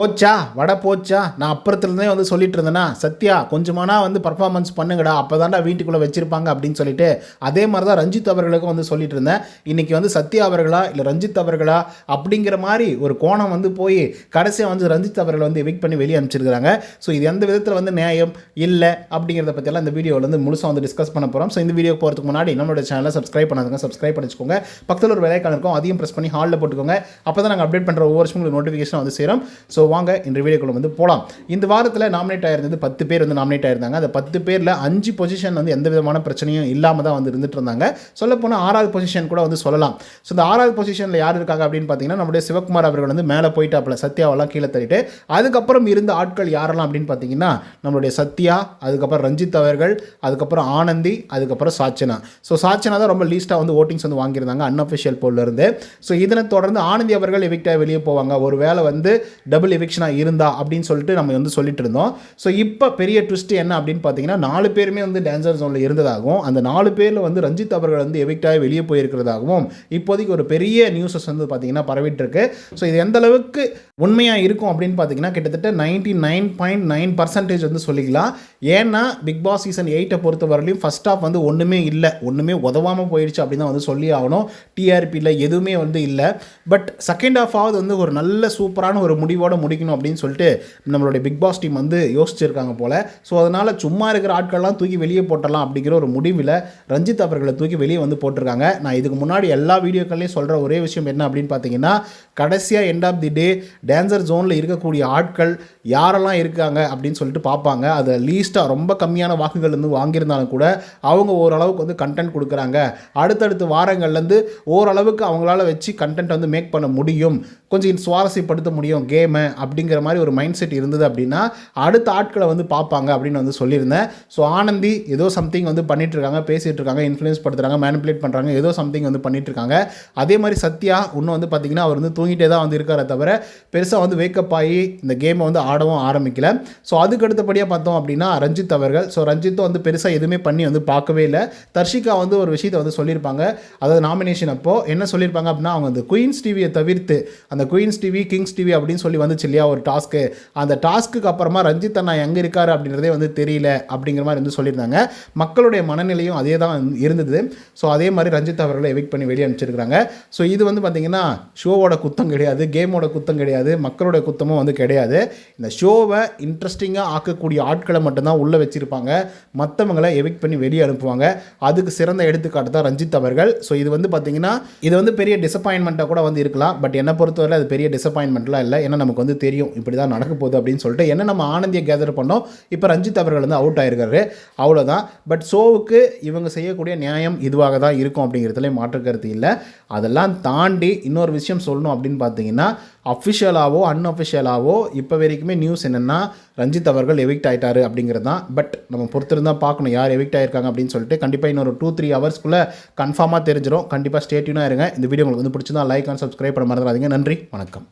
போச்சா? வடை போச்சா? நான் அப்புறத்துலேருந்தே வந்து சொல்லிட்டு இருந்தேன்னா சத்யா கொஞ்சமானா வந்து பர்ஃபார்மன்ஸ் பண்ணுங்கடா. அப்போ தான்டா வீட்டுக்குள்ளே வச்சிருப்பாங்க அப்படின்னு சொல்லிட்டு அதே மாதிரி தான் ரஞ்சித் அவர்களுக்கும் வந்து சொல்லிட்டு இருந்தேன். இன்றைக்கி வந்து சத்யா அவர்களா இல்லை ரஞ்சித் அவர்களா அப்படிங்கிற மாதிரி ஒரு கோணம் வந்து போய் கடைசியாக வந்து ரஞ்சித் அவர்களை வந்து எவிக் பண்ணி வெளியே அனுப்பிச்சிருக்கிறாங்க. ஸோ இது எந்த விதத்தில் வந்து நியாயம்? இல்லை அப்படிங்கிறத பற்றியெல்லாம் இந்த வீடியோவில் வந்து முழுசாக வந்து டிஸ்கஸ் பண்ண போகிறோம் ஸோ இந்த வீடியோ போகிறதுக்கு முன்னாடி நம்மளோட சேனலை சப்ஸ்கிரைப் பண்ணாதுங்க. சப்ஸ்கிரைப் பண்ணிச்சுக்கோங்க. பக்கத்தில் ஒரு விலைக்கான இருக்கும். அதையும் ப்ரெஸ் பண்ணி ஹாலில் போட்டுக்கோங்க. அப்போ தான் நாங்கள் அப்டேட் பண்ணுற ஒவ்வொரு வருஷம் உங்களுக்கு நோட்டிஃபிகேஷன் வந்து சேரும். ஸோ வாங்க இன்று வீடியோக்குள்ள வந்து போகலாம் இந்த வாரத்தில் நாமினேட் ஆயிருந்தது பத்து பேர் வந்து நாமினேட் ஆயிருந்தாங்க. அந்த பத்து பேரில் அஞ்சு பொசிஷன் வந்து எந்த விதமான பிரச்சனையும் இல்லாமல் தான் வந்து இருந்துட்டு இருந்தாங்க. சொல்லப்போனால் ஆறாவது பொசிஷன் கூட வந்து சொல்லலாம். ஸோ இந்த ஆறாவது பொசிஷனில் யார் இருக்காங்க அப்படின்னு பார்த்தீங்கன்னா நம்முடைய சிவகுமார் அவர்கள் வந்து மேலே போயிட்டாப்புல சத்யாவெல்லாம் கீழே தள்ளிட்டு அதுக்கப்புறம் இருந்த ஆட்கள் யாரெல்லாம் அப்படின்னு பார்த்தீங்கன்னா நம்மளுடைய சத்யா அதுக்கப்புறம் ரஞ்சித் அவர்கள் அதுக்கப்புறம் ஆனந்தி அதுக்கப்புறம் சாச்சனா. ஸோ சாச்சனா தான் ரொம்ப லீஸ்ட்டாக வந்து ஓட்டிங்ஸ் வந்து வாங்கியிருந்தாங்க அன்அஃபிஷியல் இருந்து. ஸோ இதனை தொடர்ந்து ஆனந்தி அவர்கள் எவிக்டாக வெளியே போவாங்க. ஒரு வேளை வந்து டபுள் எவிக்ஷனாக இருந்தா அப்படின்னு சொல்லிட்டு நம்ம வந்து சொல்லிட்டு இருந்தோம். ஸோ இப்போ பெரிய ட்விஸ்ட் என்ன அப்படின்னு பார்த்தீங்கன்னா நாலு பேருமே வந்து டான்சர் ஜோனில் இருந்ததாகவும் அந்த நாலு பேரில் வந்து ரஞ்சித் அவர்கள் வந்து எவிக்டாக வெளியே போயிருக்கிறதாகவும் இப்போதைக்கு ஒரு பெரிய நியூஸஸ் வந்து பார்த்தீங்கன்னா பரவிட்டுருக்கு. ஸோ இது எந்த அளவுக்கு உண்மையாக இருக்கும் அப்படின்னு பார்த்தீங்கன்னா கிட்டத்தட்ட ninety nine point nine percentage வந்து சொல்லிக்கலாம். ஏன்னா பிக் பாஸ் சீசன் எயிட்டை பொறுத்த வரலையும் ஃபஸ்ட் ஆஃப் வந்து ஒன்றுமே இல்லை. ஒன்றுமே உதவாமல் போயிடுச்சு அப்படின்னு தான் வந்து சொல்லி ஆகணும். டிஆர்பியில் எதுவுமே வந்து இல்லை. பட் செகண்ட் ஆஃப் ஆவது வந்து ஒரு நல்ல சூப்பரான ஒரு முடிவோட முடிக்கணும் அப்படின்னு சொல்லிட்டு நம்மளுடைய பிக் பாஸ் டீம் வந்து யோசிச்சிருக்காங்க போல். ஸோ அதனால் சும்மா இருக்கிற ஆட்கள்லாம் தூக்கி வெளியே போட்டலாம் அப்படிங்கிற ஒரு முடிவில் ரஞ்சித் அவர்களை தூக்கி வெளியே வந்து போட்டிருக்காங்க. நான் இதுக்கு முன்னாடி எல்லா வீடியோக்கள்லையும் சொல்கிற ஒரே விஷயம் என்ன அப்படின்னு பார்த்தீங்கன்னா கடைசியாக end of the day danger ஜோனில் இருக்கக்கூடிய ஆட்கள் யாரெல்லாம் இருக்காங்க அப்படின்னு சொல்லிட்டு பார்ப்பாங்க அதை லீஸ்ட்டாக ரொம்ப கம்மியான வாக்குகள் வந்து வாங்கியிருந்தாலும் கூட அவங்க ஓரளவுக்கு வந்து கண்டென்ட் கொடுக்குறாங்க. அடுத்தடுத்த வாரங்கள்லேருந்து ஓரளவுக்கு அவங்களால வச்சு கண்டென்ட் வந்து மேக் பண்ண முடியும். கொஞ்சம் சுவாரஸ்யப்படுத்த முடியும் கேமை அப்படிங்கிற மாதிரி ஒரு மைண்ட் செட் இருந்தது அப்படின்னா அடுத்த ஆட்களை வந்து பார்ப்பாங்க அப்படின்னு வந்து சொல்லியிருந்தேன். ஸோ ஆனந்தி ஏதோ சம்திங் வந்து பண்ணிட்டு இருக்காங்க பேசிகிட்டு இருக்காங்க இன்ஃப்ளூயன்ஸ் படுத்துறாங்க மேனிப்புலேட் பண்ணுறாங்க ஏதோ சம்திங் வந்து பண்ணிட்டு இருக்காங்க அதே மாதிரி சத்யா இன்னும் வந்து பார்த்தீங்கன்னா அவர் வந்து தூங்கிட்டே தான் வந்து இருக்காரே தவிர பெருசாக வந்து வேக்கப் ஆகி இந்த கேமை வந்து ஆடவும் ஆரம்பிக்கல. ஸோ அதுக்கு அடுத்தபடியாக பார்த்தோம் அப்படின்னா ரஞ்சித் அவர்கள். ஸோ ரஞ்சித்தும் வந்து பெருசாக எதுவுமே பண்ணி வந்து பார்க்கவே இல்லை. தர்ஷிகா வந்து ஒரு விஷயத்தை வந்து சொல்லியிருப்பாங்க. அதாவது நாமினேஷன் அப்போ என்ன சொல்லியிருப்பாங்க அப்படின்னா அவங்க அந்த குயின்ஸ் டிவியை தவிர்த்து அந்த குயின்ஸ் டிவி கிங்ஸ் டிவி அப்படின்னு சொல்லி வந்துச்சு இல்லையா ஒரு டாஸ்க்கு அந்த டாஸ்க்குக்கு அப்புறமா ரஞ்சித் அண்ணா எங்கே இருக்காரு அப்படின்றதே வந்து தெரியல அப்படிங்கிற மாதிரி வந்து சொல்லியிருந்தாங்க. மக்களுடைய மனநிலையும் அதே தான் இருந்தது. ஸோ அதே மாதிரி ரஞ்சித் அவர்களை எவிக் பண்ணி வெளியே அனுப்பிச்சிருக்காங்க ஸோ இது வந்து பார்த்திங்கன்னா ஷோவோட குத்தம் கிடையாது கேமோட குத்தம் கிடையாது மக்களோட குத்தமும் வந்து கிடையாது. இந்த ஷோவை இன்ட்ரெஸ்டிங்காக ஆக்கக்கூடிய ஆட்களை மட்டும்தான் உள்ளே வச்சிருப்பாங்க. மற்றவங்களை எவிக் பண்ணி வெளியே அனுப்புவாங்க. அதுக்கு சிறந்த எடுத்துக்காட்டு தான் ரஞ்சித் அவர்கள். ஸோ இது வந்து பார்த்தீங்கன்னா இது வந்து பெரிய டிசப்பாயின்மெண்ட்டாக கூட வந்து இருக்கலாம். பட் என்னை பொறுத்தவரை அது பெரிய டிசப்பாயின்மெண்ட்லாம் இல்லை. ஏன்னா நமக்கு வந்து தெரியும். இப்படி தான் நடக்க போகுது அப்படின்னு சொல்லிட்டு என்ன நம்ம ஆனந்தியை கேதர் பண்ணோம். இப்போ ரஞ்சித் அவர்கள் வந்து அவுட் ஆயிருக்காரு. அவ்வளோதான் பட் ஷோவுக்கு இவங்க செய்யக்கூடிய நியாயம் இதுவாக தான் இருக்கும் அப்படிங்கிறதுல மாற்று கருத்து இல்லை. அதெல்லாம் தாண்டி இன்னொரு விஷயம் சொல்லணும் அப்படின்னு பார்த்தீங்கன்னா அஃபிஷியலாகவோ அன்அஃபிஷியலாகவோ இப்போ வரைக்குமே நியூஸ் என்னென்னா ரஞ்சித் அவர்கள் எவிக்ட் ஆகிட்டாரு அப்படிங்கிறது தான் பட் நம்ம பொறுத்திருந்தால் பார்க்கணும் யார் எவிக்ட் ஆயிருக்காங்க அப்படின்னு சொல்லிட்டு கண்டிப்பாக இன்னொரு டூ த்ரீ ஹவர்ஸ்க்குள்ளே கன்ஃபார்மாக தெரிஞ்சிடும் கண்டிப்பாக ஸ்டேட்யூனாக இருங்க. இந்த வீடியோ உங்களுக்கு வந்து பிடிச்சிருந்தா லைக் அண்ட் சப்ஸ்கிரைப் பண்ண மறந்துடாதீங்க. நன்றி. வணக்கம்.